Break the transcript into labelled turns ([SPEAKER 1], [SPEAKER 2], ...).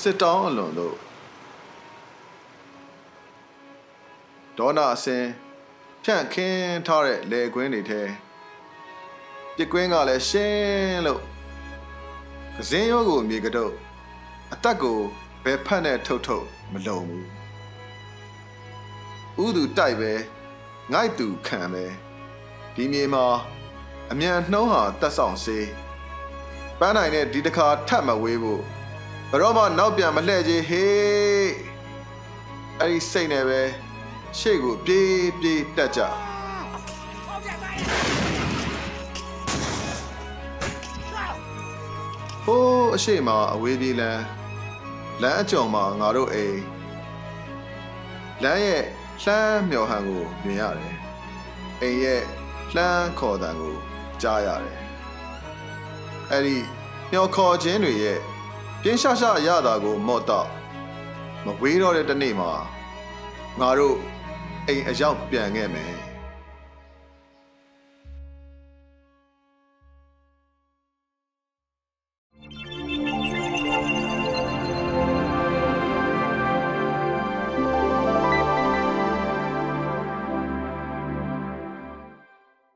[SPEAKER 1] စစ်တောင်းအလွန်တို့ဒေါနာအစင်ဖြန့်ခင်းထားတဲ့လေကွင်းတွေထဲပြစ်ကွင်းကလည်းရှင်းလို့ကစင်းရိုးကိုမြေကတော့အတက်ကိုဘယ်ဖက်နဲ့ထုတ်ထုတ်မလုံဘူး ဥသူတိုက်ပဲငိုက်သူခံပဲဒီမြေမှာအမြန်နှုံးဟာတက်ဆောင်စေးပန်းနိုင်တဲ့ဒီတစ်ခါထပ်မဝေးဖို့ဘယ်တော့မှနောက်ပြန်မလှည့်ကြီးဟေးအဲ့ဒီစိတ်နဲ့ပဲရှေ့ကိုပြေးပြေးတက်ကြဟိုးအရှိမအဝေးပြေးလန်းလမ်းအကျော်မှာငါတို့အိမ်လမ်းရဲ့ လှမ်းမြော်ဟန်ကိုမြင်ရတယ်အိမ်ရဲ့လှမ်းခေါ်တန်ကိုကြားရတယ်အဲ့ဒီမျော်ခေါ်ခြင်းတွေရဲ့ပြင်းရှာရှာရတာကိုမော့တော့မဝေးတော့တဲ့တနေ့မှာငါတို့အိမ်အရောက်ပြန်ခဲ့မယ်